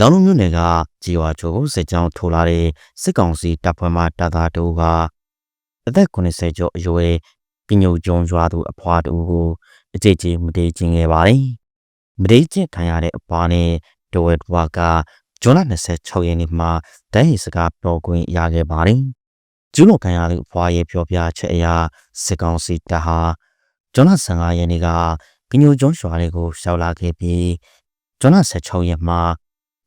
လောင်လုံးမြို့နယ်ကကြည်ဝါချိုကိုစစ်ကြောင်းထိုးလာတဲ့စစ်ကောင်စီတပ်ဖွဲ့မှတပ်သားတို့ကအသက်80ကျော်အရွယ်ကညုတ်ကျုံရွာသူအဖွားတူကိုအကြိတ်ကြီးမတေးကျင်ခဲ့ပါတယ်။မတေးကျင်ခံရတဲ့အဖွားနဲ့ဒဝဲဘွားကဇွန်လ26ရက်နေ့မှာတန်းရီစကားပြောခွင့်ရခဲ့ပါတယ်။ကျူးလွန်ခံရသူအဖွားရဲ့ပြောပြချက်အရစစ်ကောင်စီတပ်ဟာဇွန်လ15ရက်နေ့ကကညုတ်ကျုံရွာတွေကိုရှောက်လာခဲ့ပြီးဇွန်လ16ရက်မှာ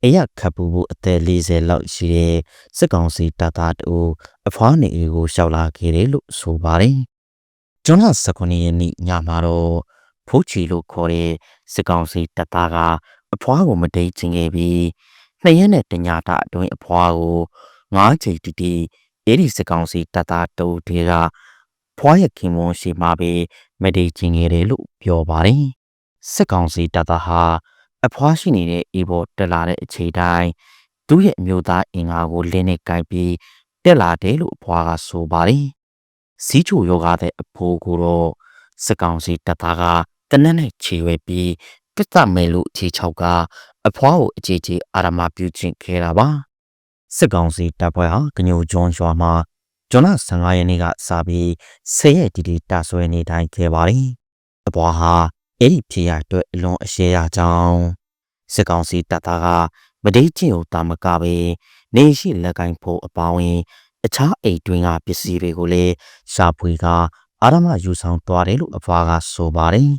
အရက်ခတ်ပူဖို့အသက်40လောက်ရှိတဲ့စစ်ကောင်စီတပ်သားတို့အဖွားနေအေးကိုရှောက်လာခဲ့တယ်လို့ဆိုပါတယ်။ကျွန်းလ19ရက်နေ့ညမှာတော့ဖိုးချီလို့ခေါ်တဲ့စစ်ကောင်စီတပ်သားကအဖွားကိုမတိတ်ချင်ခဲ့ပြီးနှစ်ရက်နဲ့တညတာအတွင်းအဖွားကိုငါးချိန်တီတီအဲ့ဒီစစ်ကောင်စီတပ်သားတို့တွေကဖွားရခင်မွန်ရှိမှပဲမတိတ်ချင်ခဲ့တယ်လို့ပြောပါတယ်။စစ်ကောင်စီတပ်သားဟာ အဖွားရှိနေတဲ့အေဘောတက်လာတဲ့အခြေတိုင်းသူ့ရဲ့အမျိုးသားအင်္ဂါကိုလင်းနဲ့ကိုက်ပြီးတက်လာတယ်လို့အဖွားကဆိုပါတယ်။စီးချိုယောဂတဲ့အဖိုးကိုတော့စကောင်စီတပ်သားကတနက်နဲ့ခြေဝဲပြီးကစ္စမဲလို့ခြေချောက်ကအဖွားကိုအကြီးကြီးအာရမပြုချင်ခဲ့တာပါ။စစ်ကောင်စီတပ်ဖွဲ့ဟာကညိုကျွန်းရွာမှာဇွန်လ15ရက်နေ့ကစပြီးဆယ်ရက်တီတီတဆွဲနေတိုင်းခဲ့ပါတယ်။အဖွားဟာ အဲ့ဒီဖြစ်ရအတွက်အလွန်အရှက်ရကြောင်းစစ်ကောင်စီတပ်သားကမဒိတ်ချင်းကိုတာမကပဲနေရှိလက်ကင်ဖို့အပေါင်းရင် အခြားအိတ်တွင်းကပစ္စည်းတွေကိုလည်းရှာဖွေကအာရမယူဆောင်သွားတယ်လို့အဖွားကဆိုပါတယ်